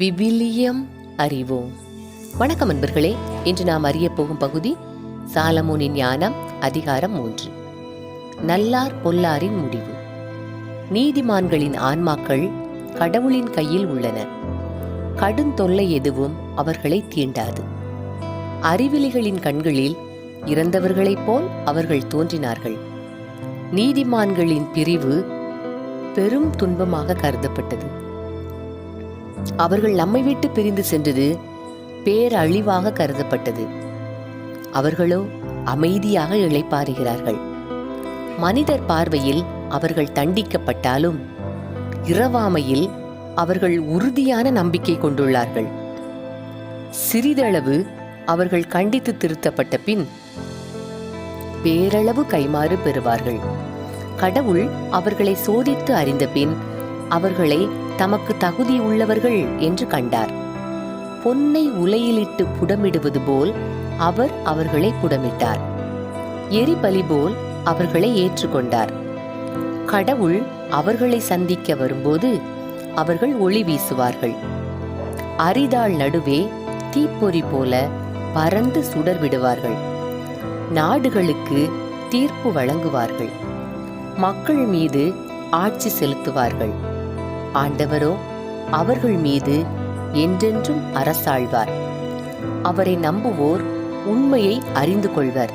விவிலியம் அறிவோம். வணக்கம் அன்பர்களே இன்று நாம் அறிய போகும் பகுதி சாலமோனின் ஞானம் அதிகாரம் மூன்று. நல்லார் பொல்லாரின் முடிவு. நீதிமான்களின் ஆன்மாக்கள் கடவுளின் கையில் உள்ளன. கடுந்தொல்லை எதுவும் அவர்களை தீண்டாது. அறிவிலிகளின் கண்களில் இறந்தவர்களைப் போல் அவர்கள் தோன்றினார்கள். நீதிமான்களின் பிரிவு பெரும் துன்பமாக கருதப்பட்டது. அவர்கள் நம்மை விட்டு பிரிந்து சென்றது பேரழிவாக கருதப்பட்டது. அவர்களோ அமைதியாக இளைப்பாறுகிறார்கள் மனிதர் பார்வையில் அவர்கள் தண்டிக்கப்பட்டாலும் இரவாமையில் அவர்கள் உறுதியான நம்பிக்கை கொண்டுள்ளார்கள். சிறிதளவு அவர்கள் கண்டித்து திருத்தப்பட்ட பின் பேரளவு கைமாறு பெறுவார்கள். கடவுள் அவர்களை சோதித்து அறிந்த பின் அவர்களை தமக்கு தகுதி உள்ளவர்கள் என்று கண்டார். பொன்னை உலையிலிட்டு புடமிடுவது போல் அவர் அவர்களை புடமிட்டார். எரிபலி போல் அவர்களை ஏற்றுக்கொண்டார். கடவுள் அவர்களை சந்திக்க வரும்போது அவர்கள் ஒளி வீசுவார்கள். அரிதாள் நடுவே தீப்பொறி போல பறந்து சுடர் விடுவார்கள். நாடுகளுக்கு தீர்ப்பு வழங்குவார்கள். மக்கள் மீது ஆட்சி செலுத்துவார்கள். ஆண்டவரோ அவர்கள் மீது என்றென்றும் அரசாழ்வார். அவரை நம்புவோர் உண்மையை அறிந்து கொள்வர்.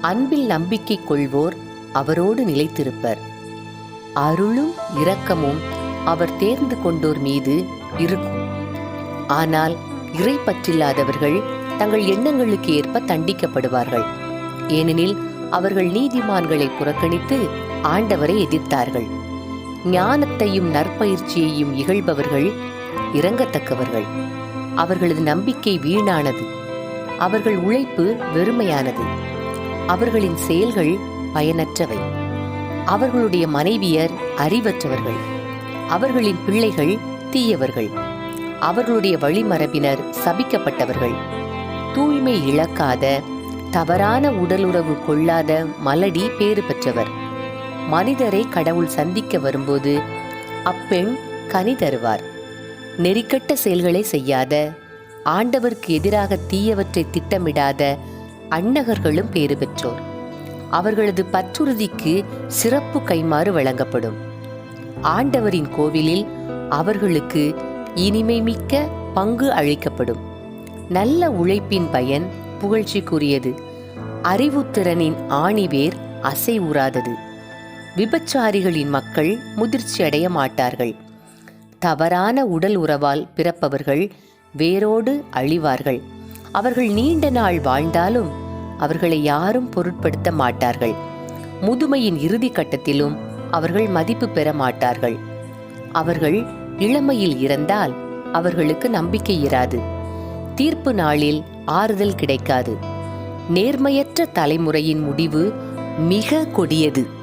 அன்பில் நம்பிக்கை கொள்வோர் அவரோடு நிலைத்திருப்பர். அருளும் இரக்கமும் அவர் தேர்ந்து கொண்டோர் மீது இருக்கும். ஆனால் இறை பற்றில்லாதவர்கள் தங்கள் எண்ணங்களுக்கு ஏற்ப தண்டிக்கப்படுவார்கள். ஏனெனில் அவர்கள் நீதிமான்களை புறக்கணித்து ஆண்டவரை எதிர்த்தார்கள். ஞானத்தையும் நற்பயிற்சியையும் இகழ்பவர்கள் இறங்கத்தக்கவர்கள் அவர்களது நம்பிக்கை வீணானது. அவர்கள் உழைப்பு வெறுமையானது. அவர்களின் செயல்கள் பயனற்றவை. அவர்களுடைய மனைவியர் அறிவற்றவர்கள். அவர்களின் பிள்ளைகள் தீயவர்கள். அவர்களுடைய வழிமரபினர் சபிக்கப்பட்டவர்கள். தூய்மை இழக்காத தவறான உடலுறவு கொள்ளாத மலடி பேறு பெற்றவர் மனிதரை கடவுள் சந்திக்க வரும்போது அப்பெண் கனி தருவார். நெறிக்கட்ட செயல்களை செய்யாத ஆண்டவருக்கு எதிராக தீயவற்றை திட்டமிடாத அன்னகர்களும் பேறு பெற்றோர். அவர்களது பற்றுறுதிக்கு சிறப்பு கைமாறு வழங்கப்படும். ஆண்டவரின் கோவிலில் அவர்களுக்கு இனிமை மிக்க பங்கு அளிக்கப்படும். நல்ல உழைப்பின் பயன் புகழ்ச்சிக்குரியது அறிவுத்திறனின் ஆணிவேர் அசை உறாதது விபச்சாரிகளின் மக்கள் முதிர்ச்சி அடைய மாட்டார்கள். தவறான உடல் உறவால் பிறப்பவர்கள் வேரோடு அழிவார்கள். அவர்கள் நீண்ட நாள் வாழ்ந்தாலும் அவர்களை யாரும் பொருட்படுத்த மாட்டார்கள். முதுமையின் இறுதி கட்டத்திலும் அவர்கள் மதிப்பு பெற மாட்டார்கள். அவர்கள் இளமையில் இறந்தால் அவர்களுக்கு நம்பிக்கை இராது. தீர்ப்பு நாளில் ஆறுதல் கிடைக்காது. நேர்மையற்ற தலைமுறையின் முடிவு மிக கொடியது.